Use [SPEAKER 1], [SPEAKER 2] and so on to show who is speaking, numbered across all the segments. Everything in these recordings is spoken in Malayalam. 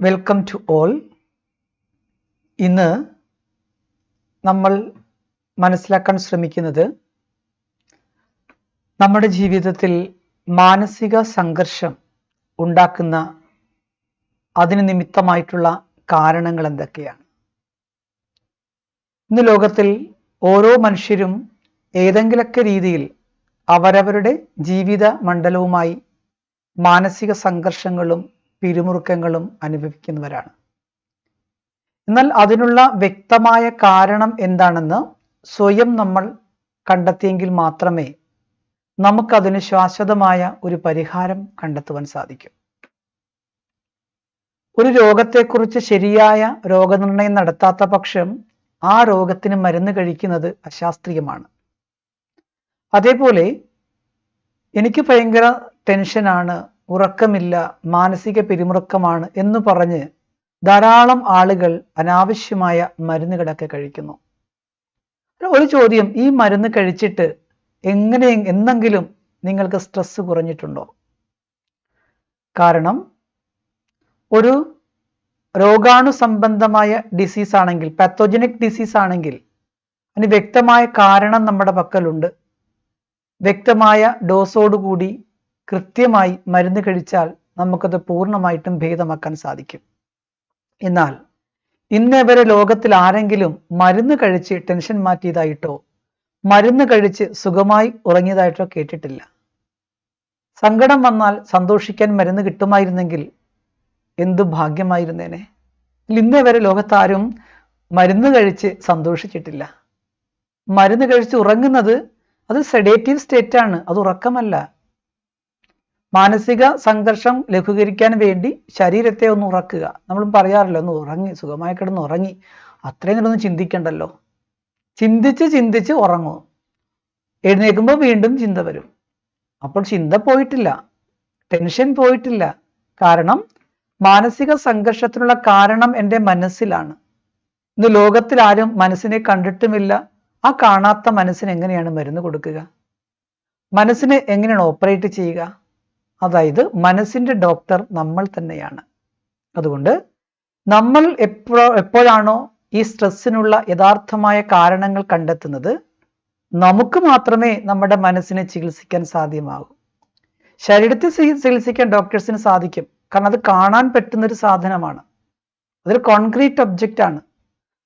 [SPEAKER 1] വെൽക്കം ടു ഓൾ ഇന്ന് നമ്മൾ മനസ്സിലാക്കാൻ ശ്രമിക്കുന്നത് നമ്മുടെ ജീവിതത്തിൽ മാനസിക സംഘർഷം ഉണ്ടാക്കുന്ന അതിന് നിമിത്തമായിട്ടുള്ള കാരണങ്ങൾ എന്തൊക്കെയാണ്? ഇന്ന് ലോകത്തിൽ ഓരോ മനുഷ്യരും ഏതെങ്കിലൊക്കെ രീതിയിൽ അവരവരുടെ ജീവിത മണ്ഡലവുമായി മാനസിക സംഘർഷങ്ങളും പിരിമുറുക്കങ്ങളും അനുഭവിക്കുന്നവരാണ്. എന്നാൽ അതിനുള്ള വ്യക്തമായ കാരണം എന്താണെന്ന് സ്വയം നമ്മൾ കണ്ടെത്തിയെങ്കിൽ മാത്രമേ നമുക്കതിന് ശാശ്വതമായ ഒരു പരിഹാരം കണ്ടെത്തുവാൻ സാധിക്കും. ഒരു രോഗത്തെക്കുറിച്ച് ശരിയായ രോഗനിർണയം നടത്താത്ത പക്ഷം ആ രോഗത്തിന് മരുന്ന് കഴിക്കുന്നത് അശാസ്ത്രീയമാണ്. അതേപോലെ എനിക്ക് ഭയങ്കര ടെൻഷനാണ് ഉറക്കമില്ല മാനസിക പിരിമുറുക്കമാണ് എന്ന് പറഞ്ഞ് ധാരാളം ആളുകൾ അനാവശ്യമായ മരുന്നുകളൊക്കെ കഴിക്കുന്നു. ഒരു ചോദ്യം ഈ മരുന്ന് കഴിച്ചിട്ട് എങ്ങനെ എന്നെങ്കിലും നിങ്ങൾക്ക് സ്ട്രെസ് കുറഞ്ഞിട്ടുണ്ടോ? കാരണം ഒരു രോഗാണു സംബന്ധമായ ഡിസീസ് ആണെങ്കിൽ പാത്തോജനിക് ഡിസീസ് ആണെങ്കിൽ അതിന് വ്യക്തമായ കാരണം നമ്മുടെ പക്കലുണ്ട്. വ്യക്തമായ ഡോസോടുകൂടി കൃത്യമായി മരുന്ന് കഴിച്ചാൽ നമുക്കത് പൂർണമായിട്ടും ഭേദമാക്കാൻ സാധിക്കും. എന്നാൽ ഇന്നേവരെ ലോകത്തിൽ ആരെങ്കിലും മരുന്ന് കഴിച്ച് ടെൻഷൻ മാറ്റിയതായിട്ടോ മരുന്ന് കഴിച്ച് സുഖമായി ഉറങ്ങിയതായിട്ടോ കേട്ടിട്ടില്ല. സങ്കടം വന്നാൽ സന്തോഷിക്കാൻ മരുന്ന് കിട്ടുമായിരുന്നെങ്കിൽ എന്തു ഭാഗ്യമായിരുന്നേനെ? ഇന്നേ വരെ ലോകത്താരും മരുന്ന് കഴിച്ച് സന്തോഷിച്ചിട്ടില്ല. മരുന്ന് കഴിച്ച് ഉറങ്ങുന്നത് അത് സെഡേറ്റീവ് സ്റ്റേറ്റ് ആണ് അത് ഉറക്കമല്ല. മാനസിക സംഘർഷം ലഘൂകരിക്കാൻ വേണ്ടി ശരീരത്തെ ഒന്ന് ഉറക്കുക. നമ്മൾ പറയാറില്ല ഒന്ന് ഉറങ്ങി സുഖമായി കിടന്ന് ഉറങ്ങി. അത്രയും ഒന്നും ചിന്തിക്കണ്ടല്ലോ. ചിന്തിച്ച് ചിന്തിച്ച് ഉറങ്ങും. എഴുന്നേൽക്കുമ്പോൾ വീണ്ടും ചിന്ത വരും. അപ്പോൾ ചിന്ത പോയിട്ടില്ല. ടെൻഷൻ പോയിട്ടില്ല. കാരണം മാനസിക സംഘർഷത്തിനുള്ള കാരണം എന്റെ മനസ്സിലാണ്. ഇന്ന് ലോകത്തിൽ ആരും മനസ്സിനെ കണ്ടിട്ടുമില്ല. ആ കാണാത്ത മനസ്സിന് എങ്ങനെയാണ് മരുന്ന് കൊടുക്കുക? മനസ്സിനെ എങ്ങനെയാണ് ഓപ്പറേറ്റ് ചെയ്യുക? അതായത് മനസ്സിന്റെ ഡോക്ടർ നമ്മൾ തന്നെയാണ്. അതുകൊണ്ട് നമ്മൾ എപ്പോ എപ്പോഴാണോ ഈ സ്ട്രെസ്സിനുള്ള യഥാർത്ഥമായ കാരണങ്ങൾ കണ്ടെത്തുന്നത് നമുക്ക് മാത്രമേ നമ്മുടെ മനസ്സിനെ ചികിത്സിക്കാൻ സാധ്യമാകൂ. ശരീരത്തെ ചികിത്സിക്കാൻ ഡോക്ടേഴ്സിന് സാധിക്കും. കാരണം അത് കാണാൻ പറ്റുന്നൊരു സാധനമാണ്. അതൊരു കോൺക്രീറ്റ് ഒബ്ജക്റ്റ് ആണ്.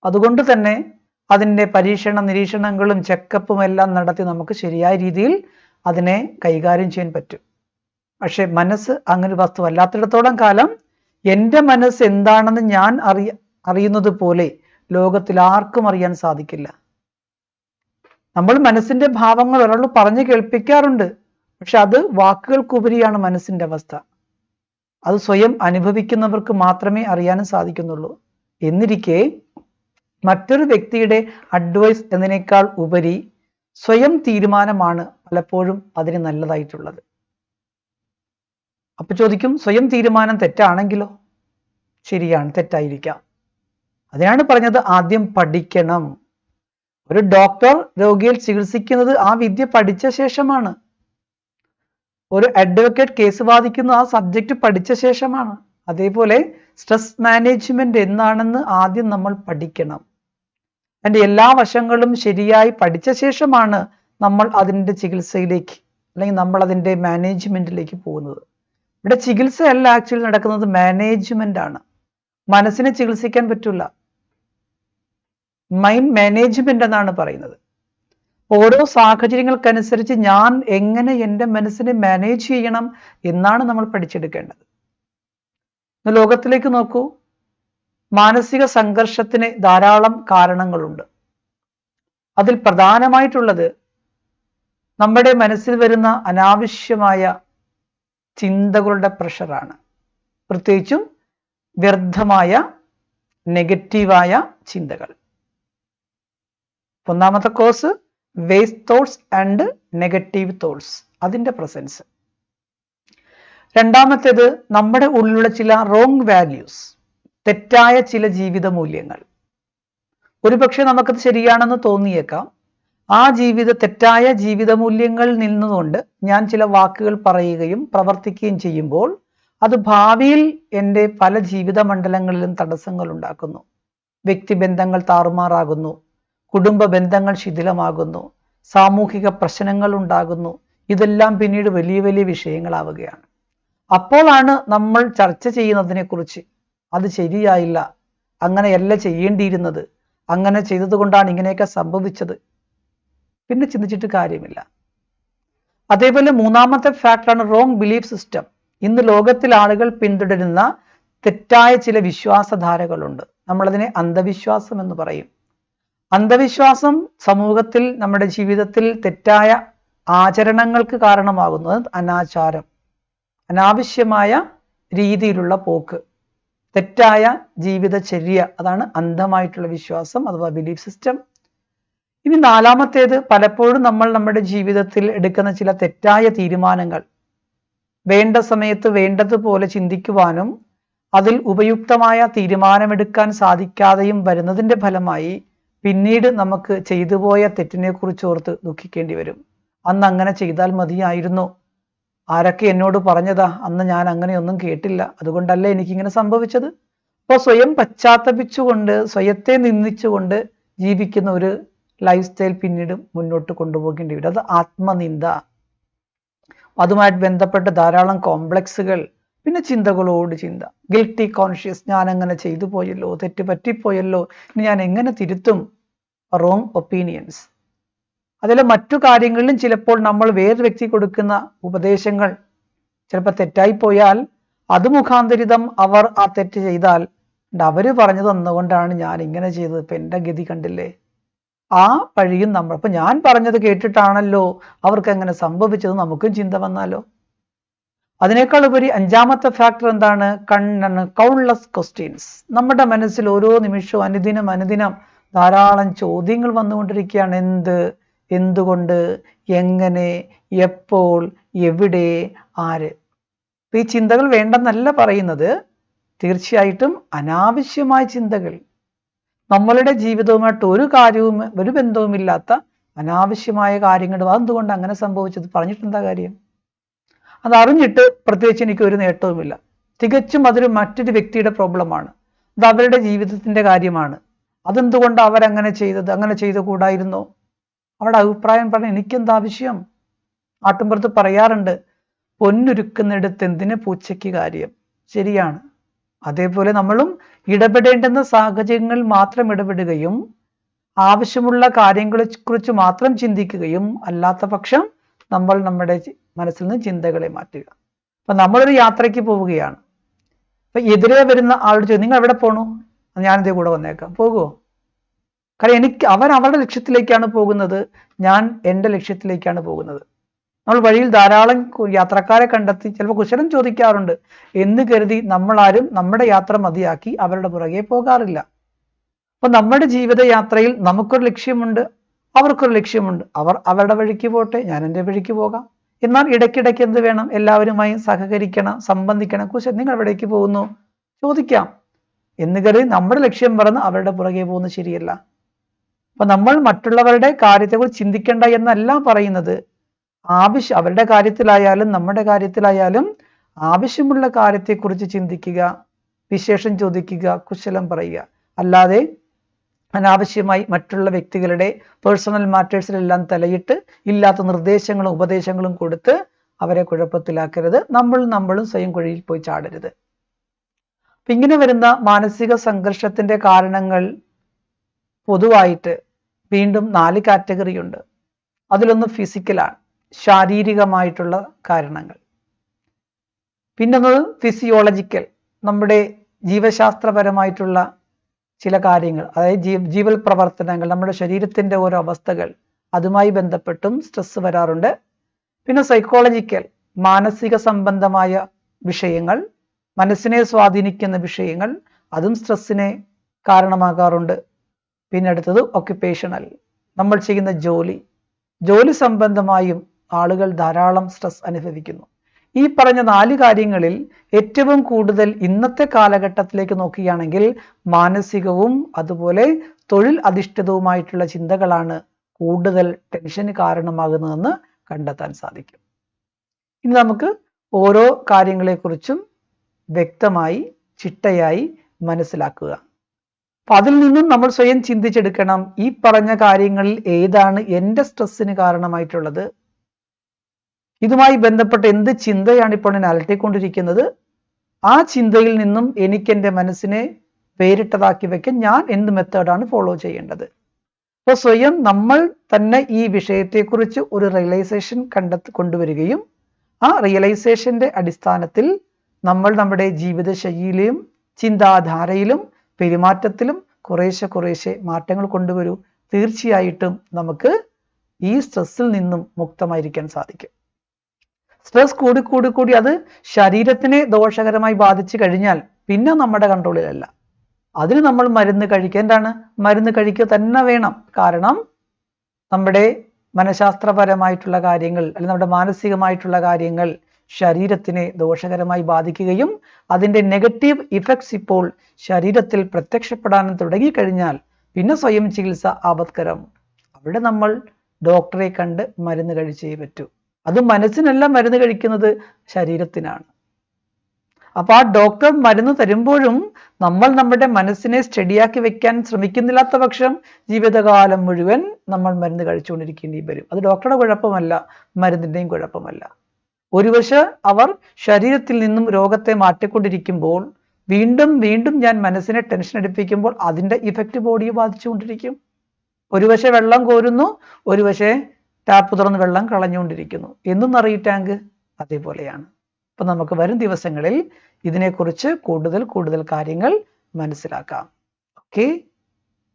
[SPEAKER 1] അതുകൊണ്ട് തന്നെ അതിന്റെ പരീക്ഷണ നിരീക്ഷണങ്ങളും ചെക്കപ്പും എല്ലാം നടത്തി നമുക്ക് ശരിയായ രീതിയിൽ അതിനെ കൈകാര്യം ചെയ്യാൻ പറ്റും. പക്ഷെ മനസ്സ് അങ്ങനെ വസ്തു അല്ലാത്തിടത്തോളം കാലം എന്റെ മനസ്സ് എന്താണെന്ന് ഞാൻ അറിയ അറിയുന്നത് പോലെ ലോകത്തിൽ ആർക്കും അറിയാൻ സാധിക്കില്ല. നമ്മൾ മനസ്സിന്റെ ഭാവങ്ങൾ ഒരാൾ പറഞ്ഞു കേൾപ്പിക്കാറുണ്ട്. പക്ഷെ അത് വാക്കുകൾക്കുപരിയാണ് മനസ്സിന്റെ അവസ്ഥ. അത് സ്വയം അനുഭവിക്കുന്നവർക്ക് മാത്രമേ അറിയാനും സാധിക്കുന്നുള്ളൂ. എന്നിരിക്കെ മറ്റൊരു വ്യക്തിയുടെ അഡ്വൈസ് എന്നതിനേക്കാൾ ഉപരി സ്വയം തീരുമാനമാണ് പലപ്പോഴും അതിന് നല്ലതായിട്ടുള്ളത്. അപ്പൊ ചോദിക്കും സ്വയം തീരുമാനം തെറ്റാണെങ്കിലോ? ശരിയാണ് തെറ്റായിരിക്കാം. അതിനാണ് പറഞ്ഞത് ആദ്യം പഠിക്കണം. ഒരു ഡോക്ടർ രോഗിയിൽ ചികിത്സിക്കുന്നത് ആ വിദ്യ പഠിച്ച ശേഷമാണ്. ഒരു അഡ്വക്കേറ്റ് കേസ് വാദിക്കുന്ന ആ സബ്ജക്റ്റ് പഠിച്ച ശേഷമാണ്. അതേപോലെ സ്ട്രെസ് മാനേജ്മെന്റ് എന്താണെന്ന് ആദ്യം നമ്മൾ പഠിക്കണം. അതിന്റെ എല്ലാ വശങ്ങളും ശരിയായി പഠിച്ച ശേഷമാണ് നമ്മൾ അതിന്റെ ചികിത്സയിലേക്ക് അല്ലെങ്കിൽ നമ്മൾ അതിന്റെ മാനേജ്മെന്റിലേക്ക് പോകുന്നത്. ഇവിടെ ചികിത്സയല്ല ആക്ച്വലി നടക്കുന്നത് മാനേജ്മെന്റ് ആണ്. മനസ്സിനെ ചികിത്സിക്കാൻ പറ്റില്ല മൈൻഡ് മാനേജ്മെന്റ് എന്നാണ് പറയുന്നത്. ഓരോ സാഹചര്യങ്ങൾക്കനുസരിച്ച് ഞാൻ എങ്ങനെ എന്റെ മനസ്സിനെ മാനേജ് ചെയ്യണം എന്നാണ് നമ്മൾ പഠിച്ചെടുക്കേണ്ടത്. ലോകത്തിലേക്ക് നോക്കൂ. മാനസിക സംഘർഷത്തിന് ധാരാളം കാരണങ്ങളുണ്ട്. അതിൽ പ്രധാനമായിട്ടുള്ളത് നമ്മുടെ മനസ്സിൽ വരുന്ന അനാവശ്യമായ ചിന്തകളുടെ പ്രഷറാണ്. പ്രത്യേകിച്ചും വ്യർത്ഥമായ നെഗറ്റീവായ ചിന്തകൾ. ഒന്നാമത്തെ course waste thoughts and negative thoughts അതിന്റെ പ്രസൻസ്. രണ്ടാമത്തേത് നമ്മുടെ ഉള്ളിലുള്ള ചില റോങ് വാല്യൂസ് തെറ്റായ ചില ജീവിത മൂല്യങ്ങൾ. ഒരുപക്ഷെ നമുക്കത് ശരിയാണെന്ന് തോന്നിയേക്കാം ആ ജീവിത തെറ്റായ ജീവിത മൂല്യങ്ങളിൽ നിന്നുകൊണ്ട് ഞാൻ ചില വാക്കുകൾ പറയുകയും പ്രവർത്തിക്കുകയും ചെയ്യുമ്പോൾ അത് ഭാവിയിൽ എന്റെ പല ജീവിത മണ്ഡലങ്ങളിലും തടസ്സങ്ങൾ ഉണ്ടാക്കുന്നു. വ്യക്തിബന്ധങ്ങൾ താറുമാറാകുന്നു. കുടുംബ ബന്ധങ്ങൾ ശിഥിലമാകുന്നു. സാമൂഹിക പ്രശ്നങ്ങൾ ഉണ്ടാകുന്നു. ഇതെല്ലാം പിന്നീട് വലിയ വലിയ വിഷയങ്ങളാവുകയാണ്. അപ്പോഴാണ് നമ്മൾ ചർച്ച ചെയ്യുന്നതിനെക്കുറിച്ച് അത് ശരിയായില്ല. അങ്ങനെയല്ല ചെയ്യേണ്ടിയിരുന്നത്. അങ്ങനെ ചെയ്തതുകൊണ്ടാണ് ഇങ്ങനെയൊക്കെ സംഭവിച്ചത്. പിന്നെ ചിന്തിച്ചിട്ട് കാര്യമില്ല. അതേപോലെ മൂന്നാമത്തെ ഫാക്ടറാണ് റോങ് ബിലീഫ് സിസ്റ്റം ഇന്ന് ലോകത്തിൽ ആളുകൾ പിന്തുടരുന്ന തെറ്റായ ചില വിശ്വാസധാരകളുണ്ട്. നമ്മളതിനെ അന്ധവിശ്വാസം എന്ന് പറയും. അന്ധവിശ്വാസം സമൂഹത്തിൽ നമ്മുടെ ജീവിതത്തിൽ തെറ്റായ ആചരണങ്ങൾക്ക് കാരണമാകുന്നത് അനാചാരം. അനാവശ്യമായ രീതിയിലുള്ള പോക്ക്. തെറ്റായ ജീവിതചര്യ. അതാണ് അന്ധമായിട്ടുള്ള വിശ്വാസം അഥവാ ബിലീഫ് സിസ്റ്റം ഇനി നാലാമത്തേത് പലപ്പോഴും നമ്മൾ നമ്മുടെ ജീവിതത്തിൽ എടുക്കുന്ന ചില തെറ്റായ തീരുമാനങ്ങൾ. വേണ്ട സമയത്ത് വേണ്ടതുപോലെ ചിന്തിക്കുവാനും അതിൽ ഉപയുക്തമായ തീരുമാനമെടുക്കാൻ സാധിക്കാതെയും വരുന്നതിന്റെ ഫലമായി പിന്നീട് നമുക്ക് ചെയ്തുപോയ തെറ്റിനെ കുറിച്ച് ഓർത്ത് ദുഃഖിക്കേണ്ടി വരും. അന്ന് അങ്ങനെ ചെയ്താൽ മതിയായിരുന്നു. ആരൊക്കെ എന്നോട് പറഞ്ഞതാ അന്ന് ഞാൻ അങ്ങനെയൊന്നും കേട്ടില്ല. അതുകൊണ്ടല്ല എനിക്കിങ്ങനെ സംഭവിച്ചത്? അപ്പോൾ സ്വയം പശ്ചാത്തപിച്ചുകൊണ്ട് സ്വയത്തെ നിന്ദിച്ചുകൊണ്ട് ജീവിക്കുന്ന ഒരു ലൈഫ് സ്റ്റൈൽ പിന്നീട് മുന്നോട്ട് കൊണ്ടുപോകേണ്ടി വരും. അത് ആത്മനിന്ദ. അതുമായിട്ട് ബന്ധപ്പെട്ട ധാരാളം കോംപ്ലക്സുകൾ പിന്നെ ചിന്തകളോട് ചിന്ത. ഗിൽട്ടി കോൺഷ്യസ് ഞാൻ അങ്ങനെ ചെയ്തു പോയല്ലോ തെറ്റ് പറ്റിപ്പോയല്ലോ ഇനി ഞാൻ എങ്ങനെ തിരുത്തും? റോങ് ഒപ്പീനിയൻസ് അതിലെ മറ്റു കാര്യങ്ങളിലും ചിലപ്പോൾ നമ്മൾ വേറൊരു വ്യക്തി കൊടുക്കുന്ന ഉപദേശങ്ങൾ ചിലപ്പോൾ തെറ്റായി പോയാൽ അത് മുഖാന്തരിതം അവർ ആ തെറ്റ് ചെയ്താൽ അവർ പറഞ്ഞു തന്നുകൊണ്ടാണ് ഞാൻ ഇങ്ങനെ ചെയ്തത്. ഇപ്പൊ എന്റെ ഗതി കണ്ടില്ലേ? ആ വഴിയും നമ്മൾ അപ്പൊ ഞാൻ പറഞ്ഞത് കേട്ടിട്ടാണല്ലോ അവർക്ക് എങ്ങനെ സംഭവിച്ചത് നമുക്കും ചിന്ത വന്നാലോ? അതിനേക്കാൾ ഉപരി അഞ്ചാമത്തെ ഫാക്ടർ എന്താണ്? കണ്ണണ് കൗൺലെസ് ക്വസ്റ്റ്യൻസ് നമ്മുടെ മനസ്സിൽ ഓരോ നിമിഷവും അനുദിനം അനുദിനം ധാരാളം ചോദ്യങ്ങൾ വന്നുകൊണ്ടിരിക്കുകയാണ്. എന്ത്? എന്തുകൊണ്ട്? എങ്ങനെ? എപ്പോൾ? എവിടെ? ആര്? ഈ ചിന്തകൾ വേണ്ടെന്നല്ല പറയുന്നത്. തീർച്ചയായിട്ടും അനാവശ്യമായ ചിന്തകൾ. നമ്മളുടെ ജീവിതവുമായിട്ട് ഒരു കാര്യവും ഒരു ബന്ധവുമില്ലാത്ത അനാവശ്യമായ കാര്യങ്ങൾ അതെന്തുകൊണ്ട് അങ്ങനെ സംഭവിച്ചത് പറഞ്ഞിട്ടെന്താ കാര്യം? അത് അറിഞ്ഞിട്ട് പ്രത്യേകിച്ച് എനിക്ക് ഒരു നേട്ടവുമില്ല. തികച്ചും അതൊരു മറ്റൊരു വ്യക്തിയുടെ പ്രോബ്ലമാണ്. അത് അവരുടെ ജീവിതത്തിന്റെ കാര്യമാണ്. അതെന്തുകൊണ്ട് അവരങ്ങനെ ചെയ്തത് അങ്ങനെ ചെയ്തു കൂടായിരുന്നോ അവരുടെ അഭിപ്രായം പറഞ്ഞ എനിക്കെന്താ ആവശ്യം? ആട്ടുംപുറത്ത് പറയാറുണ്ട് പൊന്നുരുക്കുന്നിടത്ത് എന്തിന് പൂച്ചയ്ക്ക് കാര്യം? ശരിയാണ്. അതേപോലെ നമ്മളും ഇടപെടേണ്ടുന്ന സാഹചര്യങ്ങൾ മാത്രം ഇടപെടുകയും ആവശ്യമുള്ള കാര്യങ്ങളെ കുറിച്ച് മാത്രം ചിന്തിക്കുകയും അല്ലാത്ത പക്ഷം നമ്മൾ നമ്മുടെ മനസ്സിൽ നിന്ന് ചിന്തകളെ മാറ്റുക. അപ്പൊ നമ്മളൊരു യാത്രയ്ക്ക് പോവുകയാണ്. അപ്പൊ എതിരെ വരുന്ന ആളോട് ചോദിച്ചു നിങ്ങൾ എവിടെ പോണു? ഞാനിതേ കൂടെ വന്നേക്കാം. പോകുമോ കാരണം എനിക്ക് അവർ അവരുടെ ലക്ഷ്യത്തിലേക്കാണ് പോകുന്നത്. ഞാൻ എന്റെ ലക്ഷ്യത്തിലേക്കാണ് പോകുന്നത്. നമ്മൾ വഴിയിൽ ധാരാളം യാത്രക്കാരെ കണ്ടെത്തി ചിലപ്പോൾ കുശലം ചോദിക്കാറുണ്ട്. എന്ന് കരുതി നമ്മളാരും നമ്മുടെ യാത്ര മതിയാക്കി അവരുടെ പുറകെ പോകാറില്ല. അപ്പൊ നമ്മുടെ ജീവിതയാത്രയിൽ നമുക്കൊരു ലക്ഷ്യമുണ്ട് അവർക്കൊരു ലക്ഷ്യമുണ്ട്. അവർ അവരുടെ വഴിക്ക് പോട്ടെ ഞാൻ എന്റെ വഴിക്ക് പോകാം. എന്നാൽ ഇടയ്ക്കിടയ്ക്ക് എന്ത് വേണം? എല്ലാവരുമായി സഹകരിക്കണം സംബന്ധിക്കണം. കുശ നിങ്ങൾ എവിടേക്ക് പോകുന്നു? ചോദിക്കാം. എന്ന് കരുതി നമ്മുടെ ലക്ഷ്യം പറഞ്ഞ് അവരുടെ പുറകെ പോകുന്നത് ശരിയല്ല. അപ്പൊ നമ്മൾ മറ്റുള്ളവരുടെ കാര്യത്തെക്കുറിച്ച് ചിന്തിക്കേണ്ട എന്നല്ല പറയുന്നത്. ആവശ്യം അവരുടെ കാര്യത്തിലായാലും നമ്മുടെ കാര്യത്തിലായാലും ആവശ്യമുള്ള കാര്യത്തെക്കുറിച്ച് ചിന്തിക്കുക വിശേഷം ചോദിക്കുക കുശലം പറയുക. അല്ലാതെ അനാവശ്യമായി മറ്റുള്ള വ്യക്തികളുടെ പേഴ്സണൽ മാറ്റേഴ്സിലെല്ലാം തലയിട്ട് ഇല്ലാത്ത നിർദ്ദേശങ്ങളും ഉപദേശങ്ങളും കൊടുത്ത് അവരെ കുഴപ്പത്തിലാക്കരുത്. നമ്മൾ നമ്മളും സ്വയം കുഴിയിൽ പോയി ചാടരുത്. അപ്പൊ ഇങ്ങനെ വരുന്ന മാനസിക സംഘർഷത്തിന്റെ കാരണങ്ങൾ പൊതുവായിട്ട് വീണ്ടും നാല് കാറ്റഗറി ഉണ്ട്. അതിലൊന്ന് ഫിസിക്കലാണ് ശാരീരികമായിട്ടുള്ള കാരണങ്ങൾ. പിന്നൊന്നത് ഫിസിയോളജിക്കൽ നമ്മുടെ ജീവശാസ്ത്രപരമായിട്ടുള്ള ചില കാര്യങ്ങൾ അതായത് ജീവൽ പ്രവർത്തനങ്ങൾ നമ്മുടെ ശരീരത്തിന്റെ ഓരോ അവസ്ഥകൾ അതുമായി ബന്ധപ്പെട്ടും സ്ട്രെസ് വരാറുണ്ട്. പിന്നെ സൈക്കോളജിക്കൽ മാനസിക സംബന്ധമായ വിഷയങ്ങൾ മനസ്സിനെ സ്വാധീനിക്കുന്ന വിഷയങ്ങൾ അതും സ്ട്രെസ്സിനെ കാരണമാകാറുണ്ട്. പിന്നെ അടുത്തത് ഒക്യുപ്പേഷണൽ നമ്മൾ ചെയ്യുന്ന ജോലി. ജോലി സംബന്ധമായും ആളുകൾ ധാരാളം സ്ട്രെസ് അനുഭവിക്കുന്നു. ഈ പറഞ്ഞ നാല് കാര്യങ്ങളിൽ ഏറ്റവും കൂടുതൽ ഇന്നത്തെ കാലഘട്ടത്തിലേക്ക് നോക്കുകയാണെങ്കിൽ മാനസികവും അതുപോലെ തൊഴിൽ അധിഷ്ഠിതവുമായിട്ടുള്ള ചിന്തകളാണ് കൂടുതൽ ടെൻഷന് കാരണമാകുന്നതെന്ന് കണ്ടെത്താൻ സാധിക്കും. ഇനി നമുക്ക് ഓരോ കാര്യങ്ങളെക്കുറിച്ചും വ്യക്തമായി ചിട്ടയായി മനസ്സിലാക്കുക. അപ്പൊ അതിൽ നിന്നും നമ്മൾ സ്വയം ചിന്തിച്ചെടുക്കണം ഈ പറഞ്ഞ കാര്യങ്ങളിൽ ഏതാണ് എന്റെ സ്ട്രെസ്സിന് കാരണമായിട്ടുള്ളത്. ഇതുമായി ബന്ധപ്പെട്ട എന്ത് ചിന്തയാണ് ഇപ്പോൾ ഞാൻ അലട്ടിക്കൊണ്ടിരിക്കുന്നത്? ആ ചിന്തയിൽ നിന്നും എനിക്ക് എന്റെ മനസ്സിനെ പേരിട്ടതാക്കി വെക്കാൻ ഞാൻ എന്ത് മെത്തേഡാണ് ഫോളോ ചെയ്യേണ്ടത്? അപ്പോൾ സ്വയം നമ്മൾ തന്നെ ഈ വിഷയത്തെക്കുറിച്ച് ഒരു റിയലൈസേഷൻ കണ്ടെത്തി കൊണ്ടുവരികയും ആ റിയലൈസേഷന്റെ അടിസ്ഥാനത്തിൽ നമ്മൾ നമ്മുടെ ജീവിതശൈലിയിലും ചിന്താധാരയിലും പെരുമാറ്റത്തിലും കുറേശ്ശെ കുറേശ്ശെ മാറ്റങ്ങൾ കൊണ്ടുവരൂ. തീർച്ചയായിട്ടും നമുക്ക് ഈ സ്ട്രെസ്സിൽ നിന്നും മുക്തമായിരിക്കാൻ സാധിക്കും. സ്ട്രെസ് കൂടി കൂടി കൂടി അത് ശരീരത്തിനെ ദോഷകരമായി ബാധിച്ചു കഴിഞ്ഞാൽ പിന്നെ നമ്മുടെ കൺട്രോളിലല്ല. അതിന് നമ്മൾ മരുന്ന് കഴിക്കേണ്ടാണ് മരുന്ന് കഴിക്കുക തന്നെ വേണം. കാരണം നമ്മുടെ മനഃശാസ്ത്രപരമായിട്ടുള്ള കാര്യങ്ങൾ അല്ലെങ്കിൽ നമ്മുടെ മാനസികമായിട്ടുള്ള കാര്യങ്ങൾ ശരീരത്തിനെ ദോഷകരമായി ബാധിക്കുകയും അതിന്റെ നെഗറ്റീവ് ഇഫക്ട്സ് ഇപ്പോൾ ശരീരത്തിൽ പ്രത്യക്ഷപ്പെടാനും തുടങ്ങിക്കഴിഞ്ഞാൽ പിന്നെ സ്വയം ചികിത്സ ആപത്കരം. അവിടെ നമ്മൾ ഡോക്ടറെ കണ്ട് മരുന്ന് കഴിച്ചേ പറ്റൂ. അത് മനസ്സിനല്ല മരുന്ന് കഴിക്കുന്നത് ശരീരത്തിനാണ്. അപ്പൊ ആ ഡോക്ടർ മരുന്ന് തരുമ്പോഴും നമ്മൾ നമ്മുടെ മനസ്സിനെ സ്റ്റഡിയാക്കി വെക്കാൻ ശ്രമിക്കുന്നില്ലാത്ത പക്ഷം ജീവിതകാലം മുഴുവൻ നമ്മൾ മരുന്ന് കഴിച്ചുകൊണ്ടിരിക്കേണ്ടി വരും. അത് ഡോക്ടറുടെ കുഴപ്പമല്ല മരുന്നിന്റെയും കുഴപ്പമല്ല. ഒരു വശം അവർ ശരീരത്തിൽ നിന്നും രോഗത്തെ മാറ്റിക്കൊണ്ടിരിക്കുമ്പോൾ വീണ്ടും വീണ്ടും ഞാൻ മനസ്സിനെ ടെൻഷൻ എടുപ്പിക്കുമ്പോൾ അതിന്റെ ഇഫക്റ്റ് ബോഡിയെ ബാധിച്ചുകൊണ്ടിരിക്കും. ഒരു വശം വെള്ളം കോരുന്നു ഒരു വശം ടാപ്പ് തുറന്ന് വെള്ളം കളഞ്ഞുകൊണ്ടിരിക്കുന്നു. എന്നും അറിയി ടാങ്ക്? അതേപോലെയാണ്. അപ്പൊ നമുക്ക് വരും ദിവസങ്ങളിൽ ഇതിനെക്കുറിച്ച് കൂടുതൽ കൂടുതൽ കാര്യങ്ങൾ മനസ്സിലാക്കാം. ഓക്കെ?